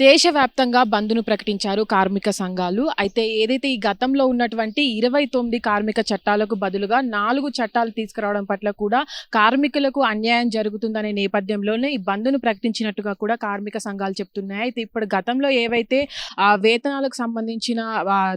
దేశవ్యాప్తంగా బంద్ను ప్రకటించారు కార్మిక సంఘాలు. అయితే ఏదైతే ఈ గతంలో ఉన్నటువంటి ఇరవై తొమ్మిది కార్మిక చట్టాలకు బదులుగా నాలుగు చట్టాలు తీసుకురావడం పట్ల కూడా కార్మికులకు అన్యాయం జరుగుతుందనే నేపథ్యంలోనే ఈ బంద్ను ప్రకటించినట్టుగా కూడా కార్మిక సంఘాలు చెప్తున్నాయి. అయితే ఇప్పుడు గతంలో ఏవైతే వేతనాలకు సంబంధించిన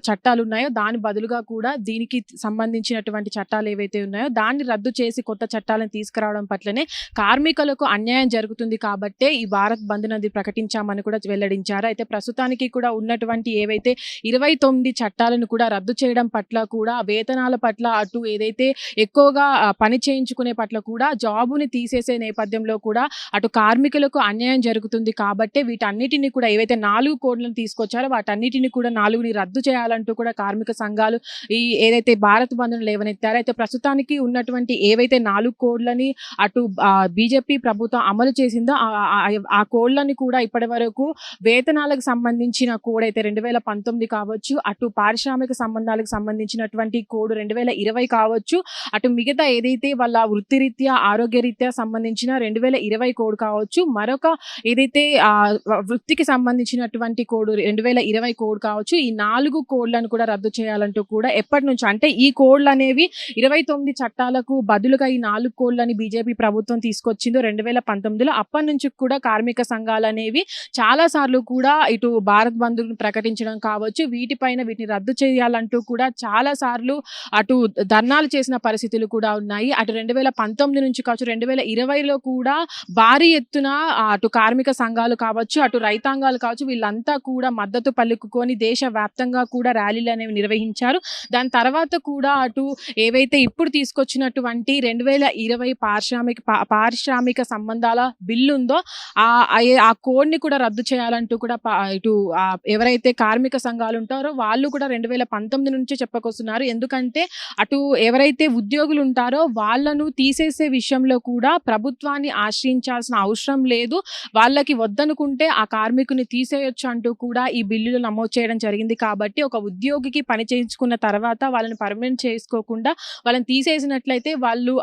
చట్టాలు ఉన్నాయో దాని బదులుగా కూడా దీనికి సంబంధించినటువంటి చట్టాలు ఏవైతే ఉన్నాయో దాన్ని రద్దు చేసి కొత్త చట్టాలను తీసుకురావడం పట్లనే కార్మికులకు అన్యాయం జరుగుతుంది కాబట్టే ఈ భారత్ బంద్ అది ప్రకటించామని కూడా వెల్లడించారు. అయితే ప్రస్తుతానికి కూడా ఉన్నటువంటి ఏవైతే ఇరవై తొమ్మిది చట్టాలను కూడా రద్దు చేయడం పట్ల కూడా వేతనాల పట్ల అటు ఏదైతే ఎక్కువగా పని చేయించుకునే పట్ల కూడా జాబుని తీసేసే నేపథ్యంలో కూడా అటు కార్మికులకు అన్యాయం జరుగుతుంది కాబట్టి వీటన్నిటిని కూడా ఏవైతే నాలుగు కోడ్లను తీసుకొచ్చారో వాటన్నిటిని కూడా నాలుగుని రద్దు చేయాలంటూ కూడా కార్మిక సంఘాలు ఈ ఏదైతే భారత్ బంధును లేవనెత్తారో అయితే ప్రస్తుతానికి ఉన్నటువంటి ఏవైతే నాలుగు కోడ్లని అటు బీజేపీ ప్రభుత్వం అమలు చేసిందో ఆ- ఆ కోడ్లని కూడా ఇప్పటి వరకు వేతనాలకు సంబంధించిన కోడ్ అయితే రెండు వేల పంతొమ్మిది కావచ్చు అటు పారిశ్రామిక సంబంధాలకు సంబంధించినటువంటి కోడ్ రెండు వేల ఇరవై కావచ్చు అటు మిగతా ఏదైతే వాళ్ళ వృత్తిరీత్యా ఆరోగ్యరీత్యా సంబంధించిన రెండు వేల ఇరవై కోడ్ కావచ్చు మరొక ఏదైతే వృత్తికి సంబంధించినటువంటి కోడ్ రెండు వేల ఇరవై కోడ్ కావచ్చు ఈ నాలుగు కోడ్లను కూడా రద్దు చేయాలంటూ కూడా ఎప్పటి నుంచి అంటే ఈ కోడ్లు అనేవి ఇరవై తొమ్మిది చట్టాలకు బదులుగా ఈ నాలుగు కోడ్లని బీజేపీ ప్రభుత్వం తీసుకొచ్చిందో రెండు వేల పంతొమ్మిదిలో అప్పటి నుంచి కూడా కార్మిక సంఘాలు అనేవి చాలా సార్లు కూడా ఇటు భారత్ బంద్ ప్రకటించడం కావచ్చు వీటిపైన వీటిని రద్దు చేయాలంటూ కూడా చాలా సార్లు అటు ధర్నాలు చేసిన పరిస్థితులు కూడా ఉన్నాయి. అటు రెండు వేల పంతొమ్మిది నుంచి కావచ్చు రెండు వేల ఇరవైలో కూడా భారీ ఎత్తున అటు కార్మిక సంఘాలు కావచ్చు అటు రైతాంగాలు కావచ్చు వీళ్ళంతా కూడా మద్దతు పలుకుకొని దేశ వ్యాప్తంగా కూడా ర్యాలీలు అనేవి నిర్వహించారు. దాని తర్వాత కూడా అటు ఏవైతే ఇప్పుడు తీసుకొచ్చినటువంటి రెండు వేల ఇరవై పారిశ్రామిక పారిశ్రామిక సంబంధాల బిల్లు ఉందో ఆ ఆ కోడ్ని కూడా రద్దు చేయాలంటూ కూడా పా- ఇటు ఎవరైతే కార్మిక సంఘాలు ఉంటారో వాళ్ళు కూడా రెండు వేల పంతొమ్మిది నుంచే చెప్పుకొస్తున్నారు. ఎందుకంటే అటు ఎవరైతే ఉద్యోగులు ఉంటారో వాళ్ళను తీసేసే విషయంలో కూడా ప్రభుత్వాన్ని ఆశ్రయించాల్సిన అవసరం లేదు. వాళ్ళకి వద్దనుకుంటే ఆ కార్మికుని తీసేయొచ్చు అంటూ కూడా ఈ బిల్లులు నమోదు చేయడం జరిగింది. కాబట్టి ఒక ఉద్యోగికి పని చేయించుకున్న తర్వాత వాళ్ళని పర్మనెంట్ చేసుకోకుండా వాళ్ళని తీసేసినట్లయితే వాళ్ళు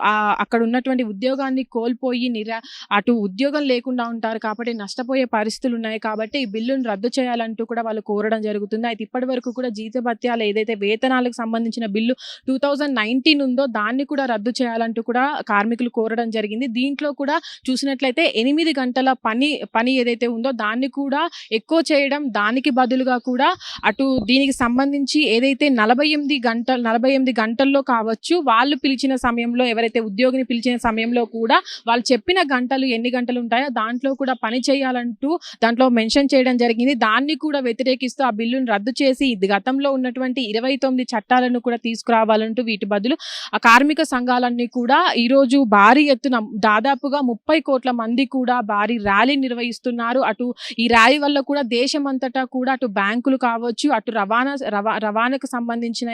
అక్కడ ఉన్నటువంటి ఉద్యోగాన్ని కోల్పోయి నిరా అటు ఉద్యోగం లేకుండా ఉంటారు కాబట్టి నష్టపోయే పరిస్థితులు ఉన్నాయి కాబట్టి ఈ బిల్లును రద్దు చేయాలంటూ కూడా వాళ్ళు కోరడం జరుగుతుంది. అయితే ఇప్పటి వరకు కూడా జీతభత్యాలు ఏదైతే వేతనాలకు సంబంధించిన బిల్లు టూ థౌజండ్ నైన్టీన్ ఉందో దాన్ని కూడా రద్దు చేయాలంటూ కూడా కార్మికులు కోరడం జరిగింది. దీంట్లో కూడా చూసినట్లయితే ఎనిమిది గంటల పని పని ఏదైతే ఉందో దాన్ని కూడా ఎక్కువ చేయడం దానికి బదులుగా కూడా అటు దీనికి సంబంధించి ఏదైతే నలభై ఎనిమిది గంటలు నలభై ఎనిమిది గంటల్లో కావచ్చు వాళ్ళు పిలిచిన సమయంలో ఎవరైతే ఉద్యోగిని పిలిచిన సమయంలో కూడా వాళ్ళు చెప్పిన గంటలు ఎన్ని గంటలు ఉంటాయో దాంట్లో కూడా పని చేయాలంటూ దాంట్లో మెన్షన్ చేయడం జరిగింది. దాన్ని కూడా వ్యతిరేకిస్తూ ఆ బిల్లును రద్దు చేసి ఇది గతంలో ఉన్నటువంటి ఇరవై తొమ్మిది చట్టాలను కూడా తీసుకురావాలంటూ వీటి బదులు ఆ కార్మిక సంఘాలన్నీ కూడా ఈరోజు భారీ ఎత్తున దాదాపుగా ముప్పై కోట్ల మంది కూడా భారీ ర్యాలీ నిర్వహిస్తున్నారు. అటు ఈ ర్యాలీ వల్ల కూడా దేశమంతటా కూడా అటు బ్యాంకులు కావచ్చు అటు రవాణా రవా రవాణాకు సంబంధించిన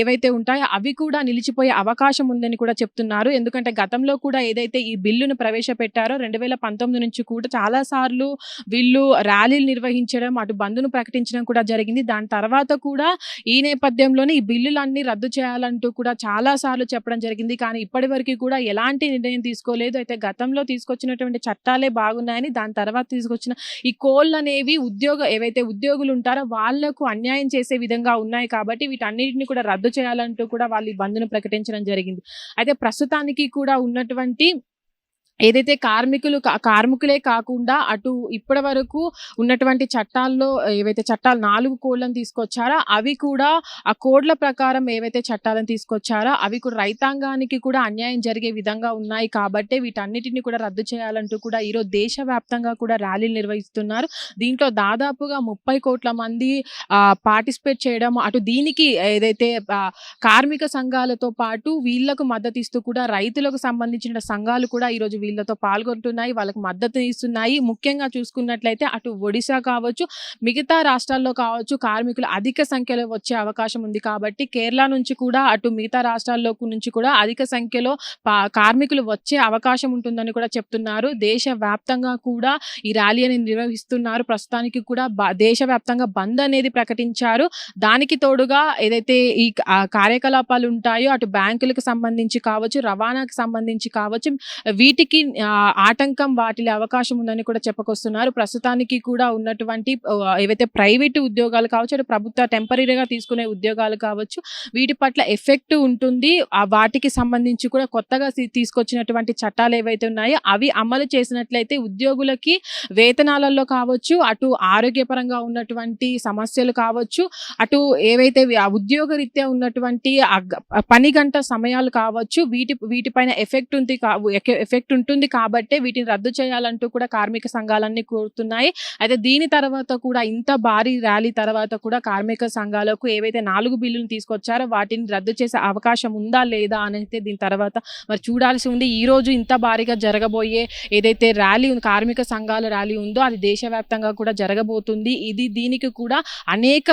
ఏవైతే ఉంటాయో అవి కూడా నిలిచిపోయే అవకాశం ఉందని కూడా చెప్తున్నారు. ఎందుకంటే గతంలో కూడా ఏదైతే ఈ బిల్లును ప్రవేశపెట్టారో రెండు వేల పంతొమ్మిది నుంచి కూడా చాలా సార్లు వీళ్ళు ర్యాలీలు నిర్వహించడం అటు బంద్ను ప్రకటించడం కూడా జరిగింది. దాని తర్వాత కూడా ఈ నేపథ్యంలోనే ఈ బిల్లులన్నీ రద్దు చేయాలంటూ కూడా చాలా సార్లు చెప్పడం జరిగింది. కానీ ఇప్పటి వరకు కూడా ఎలాంటి నిర్ణయం తీసుకోలేదు. అయితే గతంలో తీసుకొచ్చినటువంటి చట్టాలే బాగున్నాయని దాని తర్వాత తీసుకొచ్చిన ఈ కోళ్ళు అనేవి ఉద్యోగ ఏవైతే ఉద్యోగులు ఉంటారో వాళ్ళకు అన్యాయం చేసే విధంగా ఉన్నాయి కాబట్టి వీటన్నిటిని కూడా రద్దు చేయాలంటూ కూడా వాళ్ళు ఈ బంద్ను ప్రకటించడం జరిగింది. అయితే ప్రస్తుతానికి కూడా ఉన్నటువంటి ఏదైతే కార్మికులు కార్మికులే కాకుండా అటు ఇప్పటి వరకు ఉన్నటువంటి చట్టాల్లో ఏవైతే చట్టాలు నాలుగు కోడ్లను తీసుకొచ్చారో అవి కూడా ఆ కోడ్ల ప్రకారం ఏవైతే చట్టాలను తీసుకొచ్చారో అవి కూడా రైతాంగానికి కూడా అన్యాయం జరిగే విధంగా ఉన్నాయి కాబట్టి వీటన్నిటిని కూడా రద్దు చేయాలంటూ కూడా ఈరోజు దేశవ్యాప్తంగా కూడా ర్యాలీలు నిర్వహిస్తున్నారు. దీంట్లో దాదాపుగా ముప్పై కోట్ల మంది పార్టిసిపేట్ చేయడం అటు దీనికి ఏదైతే కార్మిక సంఘాలతో పాటు వీళ్ళకు మద్దతు ఇస్తూ కూడా రైతులకు సంబంధించిన సంఘాలు కూడా ఈరోజు వీళ్ళతో పాల్గొంటున్నాయి వాళ్ళకి మద్దతు ఇస్తున్నాయి. ముఖ్యంగా చూసుకున్నట్లయితే అటు ఒడిశా కావచ్చు మిగతా రాష్ట్రాల్లో కావచ్చు కార్మికులు అధిక సంఖ్యలో వచ్చే అవకాశం ఉంది కాబట్టి కేరళ నుంచి కూడా అటు మిగతా రాష్ట్రాల్లో నుంచి కూడా అధిక సంఖ్యలో పా- కార్మికులు వచ్చే అవకాశం ఉంటుందని కూడా చెప్తున్నారు. దేశ వ్యాప్తంగా కూడా ఈ ర్యాలీ అని నిర్వహిస్తున్నారు. ప్రస్తుతానికి కూడా దేశవ్యాప్తంగా బంద్ అనేది ప్రకటించారు. దానికి తోడుగా ఏదైతే ఈ కార్యకలాపాలు ఉంటాయో అటు బ్యాంకులకు సంబంధించి కావచ్చు రవాణాకు సంబంధించి కావచ్చు వీటికి వాటికి ఆటంకం వాటి అవకాశం ఉందని కూడా చెప్పుకొస్తున్నారు. ప్రస్తుతానికి కూడా ఉన్నటువంటి ఏవైతే ప్రైవేటు ఉద్యోగాలు కావచ్చు అటు ప్రభుత్వ టెంపరీగా తీసుకునే ఉద్యోగాలు కావచ్చు వీటి పట్ల ఎఫెక్ట్ ఉంటుంది. ఆ వాటికి సంబంధించి కూడా కొత్తగా తీసుకొచ్చినటువంటి చట్టాలు ఏవైతే ఉన్నాయో అవి అమలు చేసినట్లయితే ఉద్యోగులకి వేతనాలలో కావచ్చు అటు ఆరోగ్యపరంగా ఉన్నటువంటి సమస్యలు కావచ్చు అటు ఏవైతే ఉద్యోగరీత్యా ఉన్నటువంటి పని గంట సమయాలు కావచ్చు వీటి వీటిపైన ఎఫెక్ట్ ఉంది ఎఫెక్ట్ ఉంటుంది కాబట్టి వీటిని రద్దు చేయాలంటూ కూడా కార్మిక సంఘాలన్నీ కోరుతున్నాయి. అయితే దీని తర్వాత కూడా ఇంత భారీ ర్యాలీ తర్వాత కూడా కార్మిక సంఘాలకు ఏవైతే నాలుగు బిల్లులు తీసుకొచ్చారో వాటిని రద్దు చేసే అవకాశం ఉందా లేదా అనేది దీని తర్వాత మరి చూడాల్సి ఉంది. ఈ రోజు ఇంత భారీగా జరగబోయే ఏదైతే ర్యాలీ ఉంది కార్మిక సంఘాల ర్యాలీ ఉందో అది దేశవ్యాప్తంగా కూడా జరగబోతుంది. ఇది దీనికి కూడా అనేక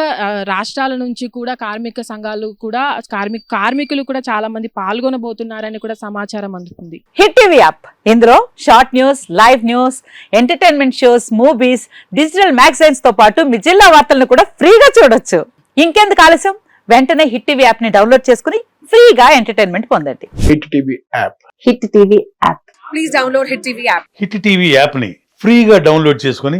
రాష్ట్రాల నుంచి కూడా కార్మిక సంఘాలు కూడా కార్మిక కార్మికులు కూడా చాలా మంది పాల్గొనబోతున్నారని కూడా సమాచారం అందుతుంది. Hit TV app. ఇందులో short news live news entertainment shows movies digital మ్యాగజైన్స్తో పాటు మీ జిల్లా వార్తలను కూడా ఫ్రీగా చూడొచ్చు. ఇంకెందుకు ఆలస్యం? వెంటనే హిట్ టీవీ యాప్ని డౌన్లోడ్ చేసుకుని ఫ్రీగా ఎంటర్టైన్మెంట్ పొందండి. Hit TV app. Hit TV app. Please download Hit TV app. Hit TV యాప్ని ఫ్రీగా డౌన్లోడ్ చేసుకొని